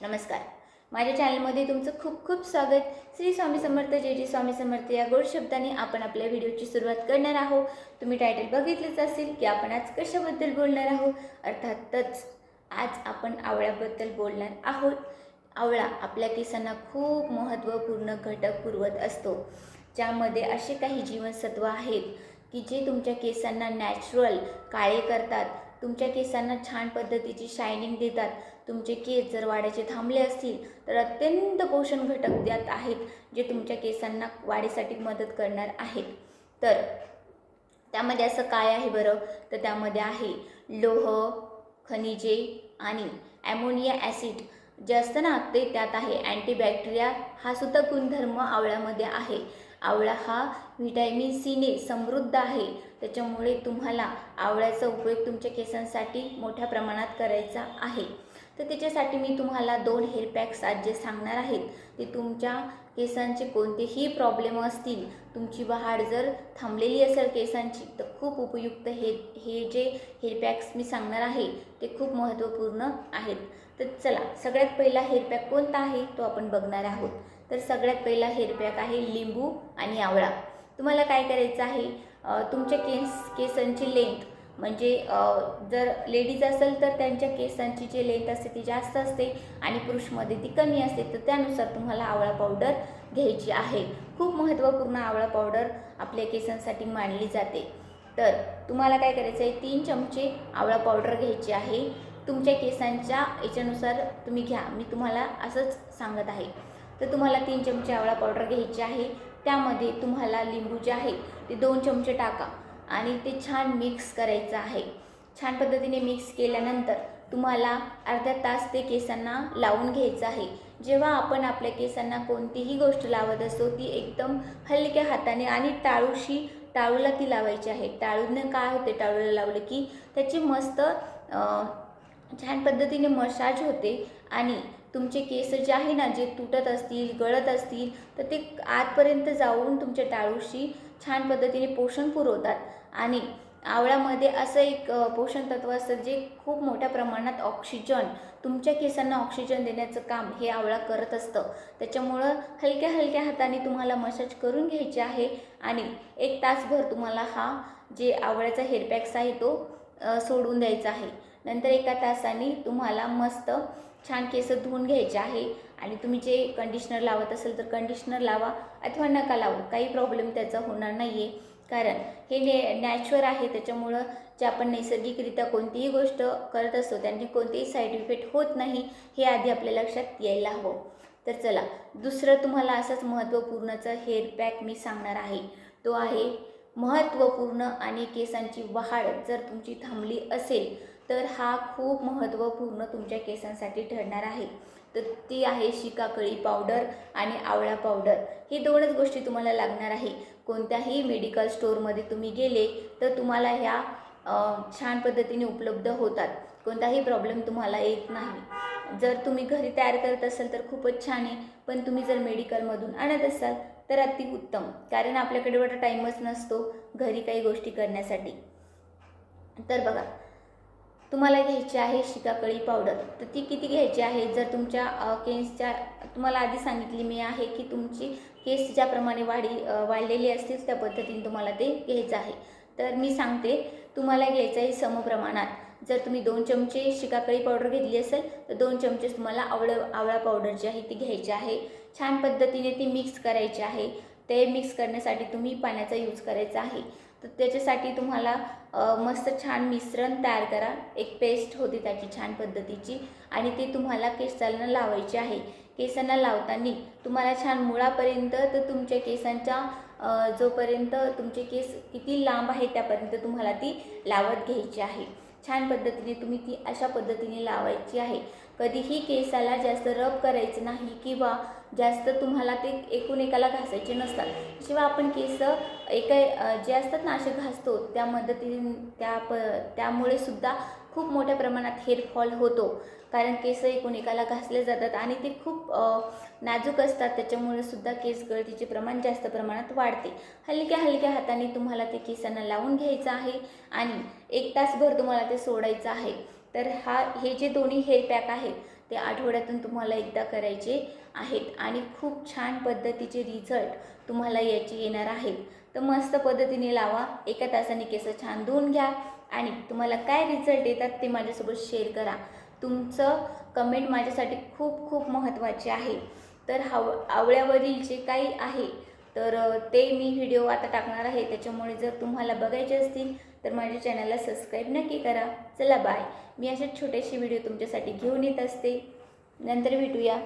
नमस्कार. माझ्या चॅनलमध्ये तुमचं खूप खूप स्वागत. श्री स्वामी समर्थ जय जय स्वामी समर्थ या गोड शब्दाने आपण आपल्या व्हिडिओची सुरुवात करणार आहोत. तुम्ही टायटल बघितलंच असेल की आपण आज कशाबद्दल बोलणार आहोत? अर्थातच आज आपण आवळ्याबद्दल बोलणार आहोत. आवळा आपल्या केसांना खूप महत्त्वपूर्ण घटक पुरवत असतो. ज्यामध्ये असे काही जीवनसत्व आहेत की जे तुमच्या केसांना नॅचरल काळे करतात. तुमच्या केसांना छान पद्धतीची शायनिंग देतात. तुमचे केस जर वाढायचे थांबले असतील तर अत्यंत पोषण घटक त्यात आहेत जे तुमच्या केसांना वाढीसाठी मदत करणार आहेत. तर त्यामध्ये असं काय आहे बरं? तर त्यामध्ये आहे लोह खनिजे आणि ॲमोनिया ॲसिड. जे असतं ना ते त्यात आहे. अँटीबॅक्टेरिया हा सुद्धा गुणधर्म आवळ्यामध्ये आहे. आवळा हा व्हिटॅमिन सीने समृद्ध आहे. त्याच्यामुळे तुम्हाला आवळ्याचा उपयोग तुमच्या केसांसाठी मोठ्या प्रमाणात करायचा आहे. तर त्याच्यासाठी मी तुम्हाला दोन हेअर पॅक्स आज जे सांगणार आहेत ते तुमच्या केसांचे कोणतेही प्रॉब्लेम असतील तुमची वाढ जर थांबलेली असेल केसांची तर खूप उपयुक्त हे हे जे हेअर पॅक्स मी सांगणार आहे ते खूप महत्त्वपूर्ण आहेत. तर चला सगळ्यात पहिला हेअर पॅक कोणता आहे तो आपण बघणार आहोत. तर सगळ्यात पहिला हेअर पॅक आहे लिंबू आणि आवळा. तुम्हाला काय करायचं आहे तुमच्या केस केसांची लेंथ म्हणजे जर लेडीज असेल तर त्यांच्या केसांची जी लेंथ असते ती जास्त असते आणि पुरुषमध्ये ती कमी असते तर त्यानुसार तुम्हाला आवळा पावडर घ्यायची आहे. खूप महत्त्वपूर्ण आवळा पावडर आपल्या केसांसाठी मानली जाते. तर तुम्हाला काय करायचं आहे तीन चमचे आवळा पावडर घ्यायची आहे. तुमच्या केसांच्या याच्यानुसार तुम्ही घ्या. मी तुम्हाला असंच सांगत आहे. तर तुम्हाला तीन चमचे आवळा पावडर घ्यायची आहे. त्यामध्ये तुम्हाला लिंबू जे आहे ते दोन चमचे टाका. आणि ते छान मिक्स करायचं आहे. छान पद्धतीने मिक्स केल्यानंतर तुम्हाला अर्धा तास ते केसांना लावून घ्यायचं आहे. जेव्हा आपण आपल्या केसांना कोणतीही गोष्ट लावत असतो ती एकदम हलक्या हाताने आणि टाळूशी टाळूला ती लावायची आहे. टाळूनं काय होते? टाळूला लावलं की त्याची मस्त छान पद्धतीने मसाज होते आणि तुमचे केस जे आहे ना जे तुटत असतील गळत असतील तर ते आतपर्यंत जाऊन तुमच्या टाळूशी छान पद्धतीने पोषण पुरवतात. आणि आवळ्यामध्ये असं एक पोषण तत्व असतं जे खूप मोठ्या प्रमाणात ऑक्सिजन तुमच्या केसांना ऑक्सिजन देण्याचं काम हे आवळा करत असतं. त्याच्यामुळं हलक्या हलक्या हाताने तुम्हाला मसाज करून घ्यायचे आहे आणि एक तासभर तुम्हाला हा जे आवळ्याचा हेअरपॅक्स आहे तो सोडून द्यायचा आहे. नंतर एका तासाने तुम्हाला मस्त छान केस धुवून घ्यायचे आहे. आणि तुम्ही जे कंडिशनर लावत असेल तर कंडिशनर लावा अथवा नका लावू. काही प्रॉब्लेम त्याचा होणार नाही आहे कारण हे ने नॅचरल आहे. त्याच्यामुळं जे आपण नैसर्गिकरित्या कोणतीही गोष्ट करत असतो त्यांनी कोणतेही साईड इफेक्ट होत नाही हे आधी आपल्या लक्षात यायला हवं. तर चला दुसरं तुम्हाला असंच महत्त्वपूर्णचं हेअर पॅक मी सांगणार आहे. तो आहे महत्त्वपूर्ण आणि केसांची वाढ जर तुमची थांबली असेल तर हा खूप महत्त्वपूर्ण तुमच्या केसांसाठी ठरणार आहे. तर ती आहे शिकाकळी पावडर आणि आवळा पावडर. ही दोनच गोष्टी तुम्हाला लागणार आहे. कोणत्याही मेडिकल स्टोअरमध्ये तुम्ही गेले तर तुम्हाला ह्या छान पद्धतीने उपलब्ध होतात. कोणताही प्रॉब्लेम तुम्हाला येत नाही. जर तुम्ही घरी तयार करत असाल तर खूपच छान आहे. पण तुम्ही जर मेडिकलमधून आणत असाल तर अति उत्तम. कारण आपल्याकडे एवढा टाईमच नसतो घरी काही गोष्टी करण्यासाठी. तर बघा तुम्हाला घ्यायची आहे शिकाकळी पावडर तर ती किती घ्यायची आहे? जर तुमच्या केसच्या तुम्हाला आधी सांगितली मी आहे की तुमची केस ज्याप्रमाणे वाढी वाढलेली असतील त्या पद्धतीने तुम्हाला ते घ्यायचं आहे. तर मी सांगते तुम्हाला घ्यायचं आहे समप्रमाणात. जर तुम्ही दोन चमचे शिकाकळी पावडर घेतली असेल तर दोन चमचे तुम्हाला आवळ आवळा पावडर जी आहे ती घ्यायची आहे. छान पद्धतीने ती मिक्स करायची आहे. ते मिक्स करण्यासाठी तुम्ही पाण्याचा यूज करायचा आहे. तर त्याच्यासाठी तुम्हाला मस्त छान मिश्रण तयार करा. एक पेस्ट होते त्याची छान पद्धतीची आणि ती तुम्हाला केसांना लावायची आहे. केसांना लावताना तुम्हाला छान मुळापर्यंत तर तुमच्या केसांच्या जोपर्यंत तुमचे केस किती लांब आहे त्यापर्यंत तुम्हाला ती लावत घ्यायची आहे. छान पद्धतीने तुम्ही ती अशा पद्धतीने लावायची आहे. कधीही केसाला जास्त रब करायचं नाही किंवा जास्त तुम्हाला ते एकूण एकाला घासायचे नसतात. शिवाय आपण केस एका जे असतात ना असे घासतो त्या मदतीने त्या प त्यामुळे सुद्धा खूप मोठ्या प्रमाणात हेअरफॉल होतो. कारण केस एकूण एकाला घासले जातात आणि ते खूप नाजूक असतात. त्याच्यामुळे सुद्धा केस गळतीचे प्रमाण जास्त प्रमाणात वाढते. हलक्या हलक्या हाताने तुम्हाला ते केसांना लावून घ्यायचं आहे आणि एक तासभर तुम्हाला ते सोडायचं आहे. तर हा हे जे दोन्ही हेअर पॅक आहेत ते आठवड्यातून तुम्हाला एकदा करायचे आहेत. आणि खूप छान पद्धतीचे रिझल्ट तुम्हाला याचे येणार आहेत. तर मस्त पद्धतीने लावा. एका तासाने केस छान धुवून घ्या. आणि तुम्हाला काय रिझल्ट येतात ते माझ्यासोबत शेअर करा. तुमचं कमेंट माझ्यासाठी खूप खूप महत्त्वाचे आहे. तर हाव आवळ्यावरील जे काही आहे तर ते मी व्हिडिओ आता टाकणार आहे. त्याच्यामुळे जर तुम्हाला बघायचे असतील तर माझ्या चॅनलला सबस्क्राईब नक्की करा. चला बाय. मी असे छोटेसे व्हिडिओ तुमच्यासाठी घेऊन येत असते. नंतर भेटूया.